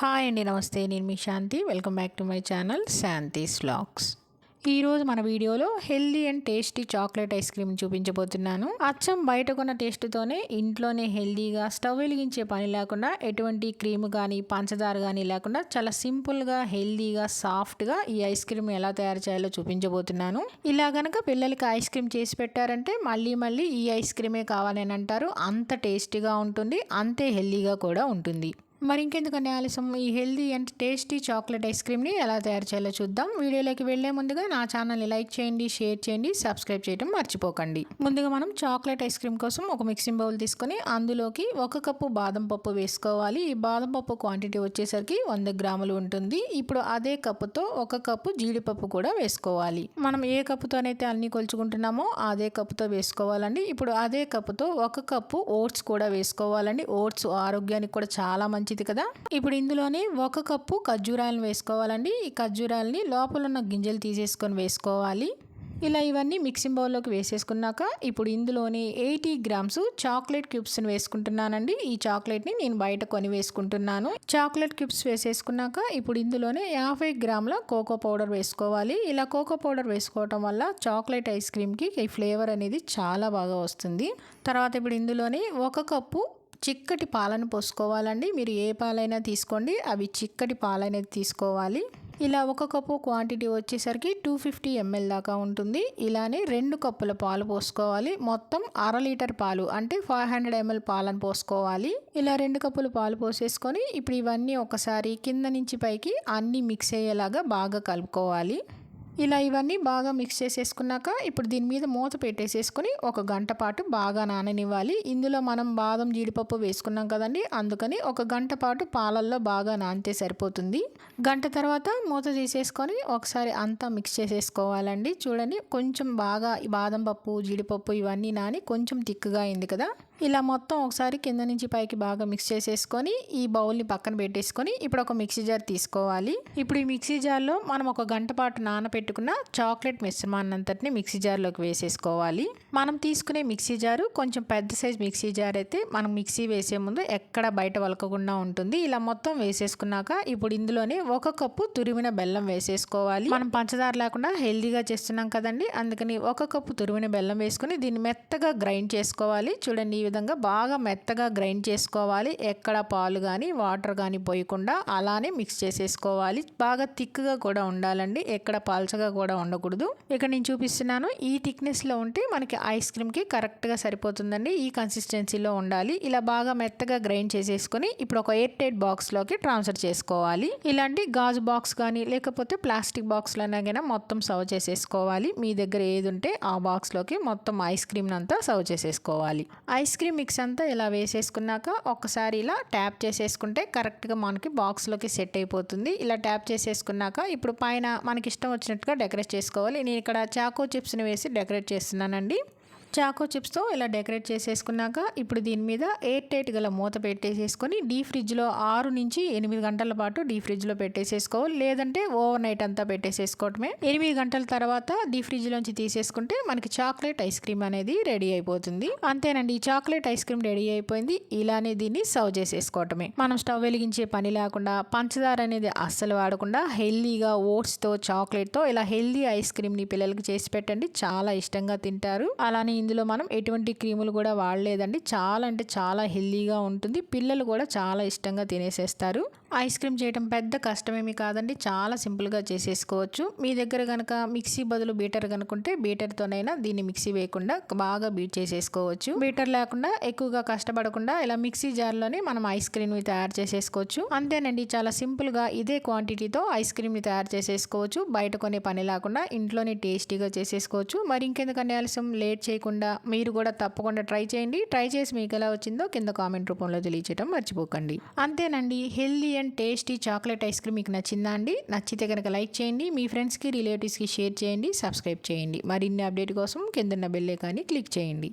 Hi అండి నమస్తే. నేను మీ Shanti. Welcome back to my channel Shanti's vlogs. ఈరోజు మన వీడియోలో healthy and tasty chocolate ice cream చూపించబోతున్నాను. అచ్చం బయట కొన్న టేస్ట్తోనే ఇంట్లోనే హెల్దీగా స్టవ్ వెలిగించే పని లేకుండా ఎటువంటి క్రీమ్ కానీ పంచదార కానీ లేకుండా చాలా సింపుల్గా హెల్దీగా సాఫ్ట్గా ఈ ఐస్ క్రీమ్ ఎలా తయారు చేయాలో చూపించబోతున్నాను. ఇలా కనుక పిల్లలకి ఐస్ క్రీమ్ చేసి పెట్టారంటే మళ్ళీ మళ్ళీ ఈ ఐస్ క్రీమే కావాలని అంటారు. అంత టేస్టీగా ఉంటుంది అంతే హెల్దీగా కూడా ఉంటుంది. మరి ఇంకెందుకని ఆలస్యం? ఈ healthy and tasty chocolate ice క్రీమ్ని ఎలా తయారు చేయాలో చూద్దాం. వీడియోలోకి వెళ్ళే ముందుగా నా ఛానల్ని లైక్ చేయండి షేర్ చేయండి సబ్స్క్రైబ్ చేయడం మర్చిపోకండి. ముందుగా మనం చాక్లెట్ ఐస్ క్రీమ్ కోసం ఒక మిక్సింగ్ బౌల్ తీసుకొని అందులోకి ఒక కప్పు బాదం పప్పు వేసుకోవాలి. ఈ బాదం పప్పు క్వాంటిటీ వచ్చేసరికి వంద గ్రాములు ఉంటుంది. ఇప్పుడు అదే కప్పుతో ఒక కప్పు జీడిపప్పు కూడా వేసుకోవాలి. మనం ఏ కప్పుతోనైతే అన్ని కొలుచుకుంటున్నామో అదే కప్పుతో వేసుకోవాలండి. ఇప్పుడు అదే కప్పుతో ఒక కప్పు ఓట్స్ కూడా వేసుకోవాలండి. ఓట్స్ ఆరోగ్యానికి కూడా చాలా మంచి మంచిది కదా? ఇప్పుడు ఇందులోనే ఒక కప్పు ఖర్జూరాలను వేసుకోవాలండి. ఈ ఖర్జూరాలని లోపల ఉన్న గింజలు తీసేసుకొని వేసుకోవాలి. ఇలా ఇవన్నీ మిక్సింగ్ బౌల్లోకి వేసేసుకున్నాక ఇప్పుడు ఇందులోని ఎయిటీ గ్రామ్స్ చాక్లెట్ క్యూబ్స్ని వేసుకుంటున్నానండి. ఈ చాక్లెట్ని నేను బయట కొని వేసుకుంటున్నాను. చాక్లెట్ క్యూబ్స్ వేసేసుకున్నాక ఇప్పుడు ఇందులోనే యాభై గ్రాముల కోకో పౌడర్ వేసుకోవాలి. ఇలా కోకో పౌడర్ వేసుకోవటం వల్ల చాక్లెట్ ఐస్ క్రీమ్కి ఈ ఫ్లేవర్ అనేది చాలా బాగా వస్తుంది. తర్వాత ఇప్పుడు ఇందులోనే ఒక కప్పు చిక్కటి పాలను పోసుకోవాలండి. మీరు ఏ పాలైనా తీసుకోండి. అవి చిక్కటి పాలనేది తీసుకోవాలి. ఇలా ఒక కప్పు క్వాంటిటీ వచ్చేసరికి టూ ఫిఫ్టీ ఎంఎల్ దాకా ఉంటుంది. ఇలానే రెండు కప్పుల పాలు పోసుకోవాలి. మొత్తం అర లీటర్ పాలు అంటే ఫైవ్ హండ్రెడ్ ఎంఎల్ పాలను పోసుకోవాలి. ఇలా రెండు కప్పులు పాలు పోసేసుకొని ఇప్పుడు ఇవన్నీ ఒకసారి కింద నుంచి పైకి అన్నీ మిక్స్ అయ్యేలాగా బాగా కలుపుకోవాలి. ఇలా ఇవన్నీ బాగా మిక్స్ చేసేసుకున్నాక ఇప్పుడు దీని మీద మూత పెట్టేసేసుకొని ఒక గంట పాటు బాగా నాననివ్వాలి. ఇందులో మనం బాదం జీడిపప్పు వేసుకున్నాం కదండి అందుకని ఒక గంట పాటు పాలల్లో బాగా నానితే సరిపోతుంది. గంట తర్వాత మూత తీసేసుకొని ఒకసారి అంతా మిక్స్ చేసేసుకోవాలండి. చూడండి కొంచెం బాగా బాదం పప్పు జీడిపప్పు ఇవన్నీ నాని కొంచెం తిక్కుగా అయింది కదా. ఇలా మొత్తం ఒకసారి కింద నుంచి పైకి బాగా మిక్స్ చేసేసుకొని ఈ బౌల్ని పక్కన పెట్టేసుకొని ఇప్పుడు ఒక మిక్సీ జార్ తీసుకోవాలి. ఇప్పుడు ఈ మిక్సీ జార్లో మనం ఒక గంట పాటు నానబెట్టుకున్న చాక్లెట్ మిశ్రమాన్ని అంతటిని మిక్సీ జార్లోకి వేసేసుకోవాలి. మనం తీసుకునే మిక్సీ జారు కొంచెం పెద్ద సైజ్ మిక్సీ జార్ అయితే మనం మిక్సీ వేసే ముందు ఎక్కడ బయట వలకకుండా ఉంటుంది. ఇలా మొత్తం వేసేసుకున్నాక ఇప్పుడు ఇందులోనే ఒక కప్పు తురిమిన బెల్లం వేసేసుకోవాలి. మనం పంచదార లేకుండా హెల్దీగా చేస్తున్నాం కదండి అందుకని ఒక కప్పు తురిమిన బెల్లం వేసుకుని దీన్ని మెత్తగా గ్రైండ్ చేసుకోవాలి. చూడండి విధంగా బాగా మెత్తగా గ్రైండ్ చేసుకోవాలి. ఎక్కడ పాలు కానీ వాటర్ కానీ పోయకుండా అలానే మిక్స్ చేసేసుకోవాలి. బాగా థిక్గా కూడా ఉండాలండి. ఎక్కడ పాల్చగా కూడా ఉండకూడదు. ఇక్కడ నేను చూపిస్తున్నాను. ఈ థిక్నెస్లో ఉంటే మనకి ఐస్ క్రీమ్కి కరెక్ట్గా సరిపోతుందండి. ఈ కన్సిస్టెన్సీలో ఉండాలి. ఇలా బాగా మెత్తగా గ్రైండ్ చేసేసుకొని ఇప్పుడు ఒక ఎయిర్ టైట్ బాక్స్లోకి ట్రాన్స్ఫర్ చేసుకోవాలి. ఇలాంటి గాజు బాక్స్ కానీ లేకపోతే ప్లాస్టిక్ బాక్స్లోనైనా మొత్తం సర్వ్ చేసేసుకోవాలి. మీ దగ్గర ఏది ఉంటే ఆ బాక్స్లోకి మొత్తం ఐస్ క్రీమ్ అంతా సర్వ్ చేసేసుకోవాలి. ఐస్ క్రీమ్ మిక్స్ అంతా ఇలా వేసేసుకున్నాక ఒకసారి ఇలా ట్యాప్ చేసేసుకుంటే కరెక్ట్గా మనకి బాక్స్లోకి సెట్ అయిపోతుంది. ఇలా ట్యాప్ చేసేసుకున్నాక ఇప్పుడు పైన మనకి ఇష్టం వచ్చినట్టుగా డెకరేట్ చేసుకోవాలి. నేను ఇక్కడ చాకో చిప్స్ని వేసి డెకరేట్ చేస్తున్నానండి. చాకో చిప్స్తో ఇలా డెకరేట్ చేసేసుకున్నాక ఇప్పుడు దీని మీద ఎయిర్ టైట్ గల మూత పెట్టేసేసుకొని డీ ఫ్రిడ్జ్లో ఆరు నుంచి ఎనిమిది గంటల పాటు డీ ఫ్రిడ్జ్లో పెట్టేసేసుకోవాలి లేదంటే ఓవర్ నైట్ అంతా పెట్టేసేసుకోవటమే. ఎనిమిది గంటల తర్వాత డీ ఫ్రిడ్జ్లోంచి తీసేసుకుంటే మనకి చాక్లెట్ ఐస్ క్రీమ్ అనేది రెడీ అయిపోతుంది. అంతేనండి ఈ చాక్లెట్ ఐస్ క్రీమ్ రెడీ అయిపోయింది. ఇలానే దీన్ని సర్వ్ చేసేసుకోవటమే. మనం స్టవ్ వెలిగించే పని లేకుండా పంచదార అనేది అస్సలు వాడకుండా హెల్దీగా ఓట్స్తో చాక్లెట్తో ఇలా హెల్దీ ఐస్ క్రీమ్ని పిల్లలకి చేసి పెట్టండి. చాలా ఇష్టంగా తింటారు. అలానే ఇందులో మనం ఎటువంటి క్రీములు కూడా వాడలేదండి. చాలా అంటే చాలా హెల్దీగా ఉంటుంది. పిల్లలు కూడా చాలా ఇష్టంగా తినేసేస్తారు. ఐస్ క్రీమ్ చేయడం పెద్ద కష్టమేమి కాదండి. చాలా సింపుల్గా చేసేసుకోవచ్చు. మీ దగ్గర కనుక మిక్సీ బదులు బీటర్ కనుకుంటే బీటర్తోనైనా దీన్ని మిక్సీ వేయకుండా బాగా బీట్ చేసేసుకోవచ్చు. బీటర్ లేకుండా ఎక్కువగా కష్టపడకుండా ఇలా మిక్సీ జార్లోనే మనం ఐస్ క్రీమ్ని తయారు చేసేసుకోవచ్చు. అంతేనండి చాలా సింపుల్గా ఇదే క్వాంటిటీతో ఐస్ క్రీమ్ని తయారు చేసేసుకోవచ్చు. బయట కొనే పని లేకుండా ఇంట్లోనే టేస్టీగా చేసేసుకోవచ్చు. మరి ఇంకెందుకని ఆలస్యం? లేట్ చేయకుండా చేయకుండా మీరు కూడా తప్పకుండా ట్రై చేయండి. ట్రై చేసి మీకు ఎలా వచ్చిందో కింద కామెంట్ రూపంలో తెలియచేయడం మర్చిపోకండి. అంతేనండి healthy and tasty chocolate ice cream మీకు నచ్చిందా అండి? నచ్చితే కనుక లైక్ చేయండి మీ ఫ్రెండ్స్కి రిలేటివ్స్కి షేర్ చేయండి సబ్స్క్రైబ్ చేయండి. మరిన్ని అప్డేట్ కోసం కిందన్న బెల్లే కానీ క్లిక్ చేయండి.